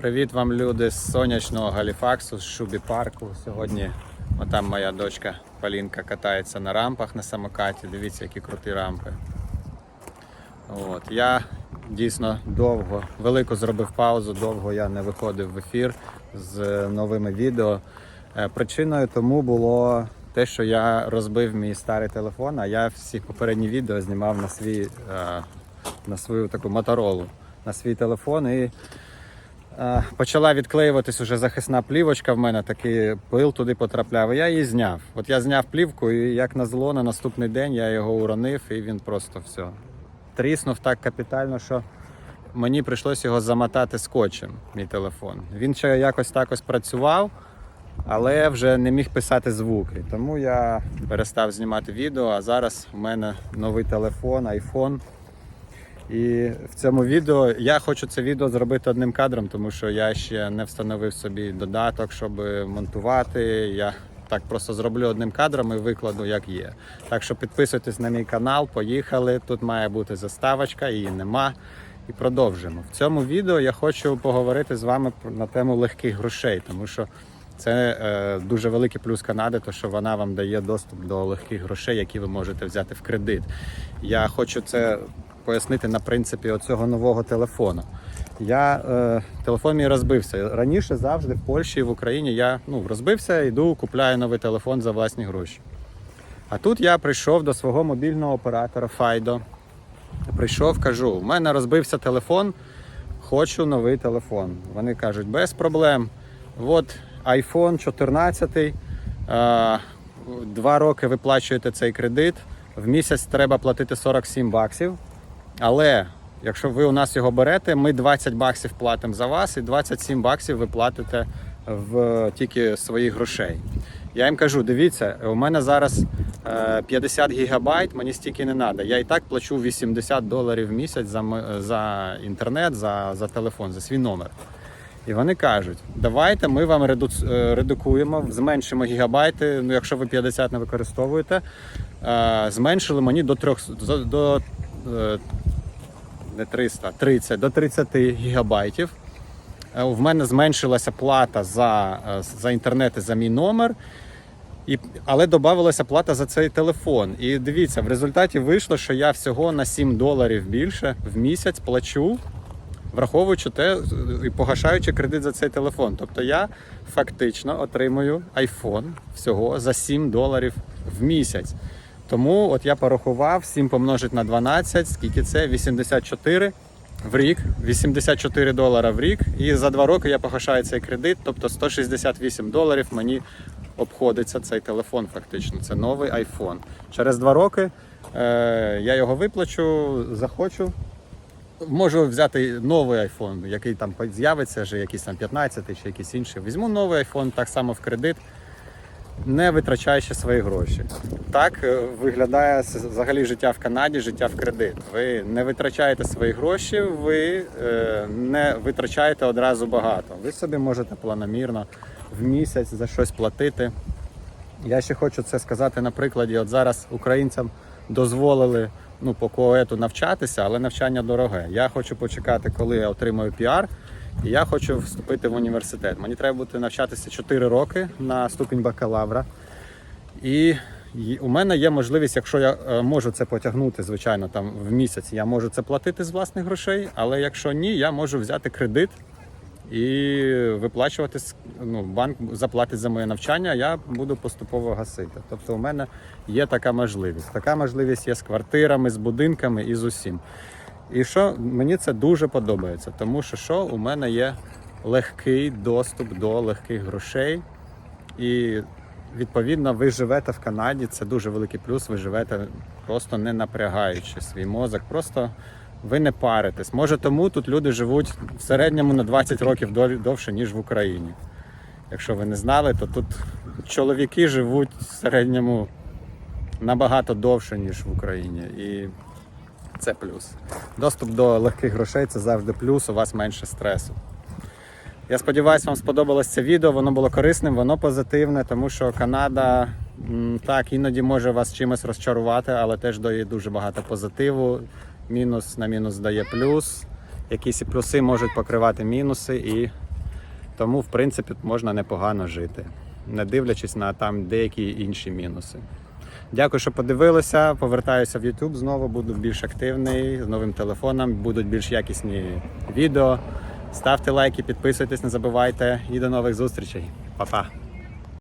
Привіт вам, люди з сонячного Галіфаксу, з Шубі парку. Сьогодні там моя дочка Полінка катається на рампах на самокаті. Дивіться, які круті рампи. От. Я дійсно довго, велику зробив паузу, довго я не виходив в ефір з новими відео. Е, Причиною тому було те, що я розбив мій старий телефон, а я всі попередні відео знімав на свій е, на свою таку моторолу, на свій телефон і е, почала відклеюватись уже захисна плівочка в мене, такий пил туди потрапляв. І я її зняв. От я зняв плівку, і як назло, на наступний день я його уронив, і він просто все тріснув так капітально, що мені прийшлося його замотати скотчем, мій телефон. Він ще якось так працював, але вже не міг писати звуки. Тому я перестав знімати відео, а зараз у мене новий телефон, iPhone. І в цьому відео я хочу це відео зробити одним кадром, тому що я ще не встановив собі додаток, щоб монтувати. Я так просто зроблю одним кадром і викладу, як є. Так що підписуйтесь на мій канал, поїхали. Тут має бути заставочка, її нема. І продовжимо. В цьому відео я хочу поговорити з вами на тему легких грошей, тому що це е, дуже великий плюс Канади, то що вона вам дає доступ до легких грошей, які ви можете взяти в кредит. Я хочу це пояснити на принципі оцього нового телефону. Я е, телефон мій розбився. Раніше завжди в Польщі і в Україні я ну, розбився, йду, купляю новий телефон за власні гроші. А тут я прийшов до свого мобільного оператора Fido. Прийшов, кажу: у мене розбився телефон, хочу новий телефон. Вони кажуть, без проблем. От iPhone 14, е, два роки виплачуєте цей кредит. В місяць треба платити 47 баксів. Але якщо ви у нас його берете, ми 20 баксів платимо за вас, і 27 баксів ви платите в тільки своїх грошей. Я їм кажу: дивіться, у мене зараз е, 50 гігабайт, мені стільки не треба. Я і так плачу 80 доларів в місяць за, за інтернет, за, за телефон, за свій номер. І вони кажуть, давайте ми вам реду- е, редукуємо, зменшимо гігабайти. Ну, якщо ви 50 не використовуєте, е, зменшили мені до 3, до, е, не 300, 30, до 30 гігабайтів. Е, В мене зменшилася плата за, е, за інтернет і за мій номер. І, але додавалася плата за цей телефон. І дивіться, в результаті вийшло, що я всього на 7 доларів більше в місяць плачу, враховуючи те і погашаючи кредит за цей телефон. Тобто я фактично отримую iPhone всього за 7 доларів в місяць. Тому от я порахував 7 помножить на 12, скільки це? 84 в рік, 84 долара в рік. І за 2 роки я погашаю цей кредит, тобто 168 доларів мені обходиться цей телефон фактично. Це новий iPhone. Через 2 роки е, я його виплачу, захочу. Можу взяти новий iPhone, який там з'явиться, вже якийсь там 15 чи якийсь інший. Візьму новий iPhone так само в кредит, не витрачаючи свої гроші. Так е, виглядає взагалі життя в Канаді, життя в кредит. Ви не витрачаєте свої гроші, ви е, не витрачаєте одразу багато. Ви собі можете планомірно в місяць за щось платити. Я ще хочу це сказати на прикладі. От зараз українцям дозволили ну, по коету навчатися, але навчання дороге. Я хочу почекати, коли я отримаю піар, я хочу вступити в університет. Мені треба буде навчатися 4 роки на ступінь бакалавра. І у мене є можливість, якщо я е, можу це потягнути, звичайно, там в місяць, я можу це платити з власних грошей, але якщо ні, я можу взяти кредит і виплачувати ну, банк заплатить за моє навчання, я буду поступово гасити. Тобто, у мене є така можливість. Така можливість є з квартирами, з будинками і з усім. І що мені це дуже подобається, тому що що у мене є легкий доступ до легких грошей. І відповідно ви живете в Канаді, це дуже великий плюс. Ви живете просто не напрягаючи свій мозок, просто ви не паритесь. Може, тому тут люди живуть в середньому на 20 років дов- довше, ніж в Україні. Якщо ви не знали, то тут чоловіки живуть в середньому набагато довше, ніж в Україні. І це плюс. Доступ до легких грошей це завжди плюс, у вас менше стресу. Я сподіваюся, вам сподобалось це відео, воно було корисним, воно позитивне, тому що Канада так іноді може вас чимось розчарувати, але теж дає дуже багато позитиву. Мінус на мінус дає плюс. Якісь плюси можуть покривати мінуси, і Тому, в принципі, можна непогано жити, не дивлячись на там деякі інші мінуси. Дякую, що подивилися. Повертаюся в YouTube. Знову буду більш активний з новим телефоном. Будуть більш якісні відео. Ставте лайки, підписуйтесь, не забувайте. І до нових зустрічей. Па-па!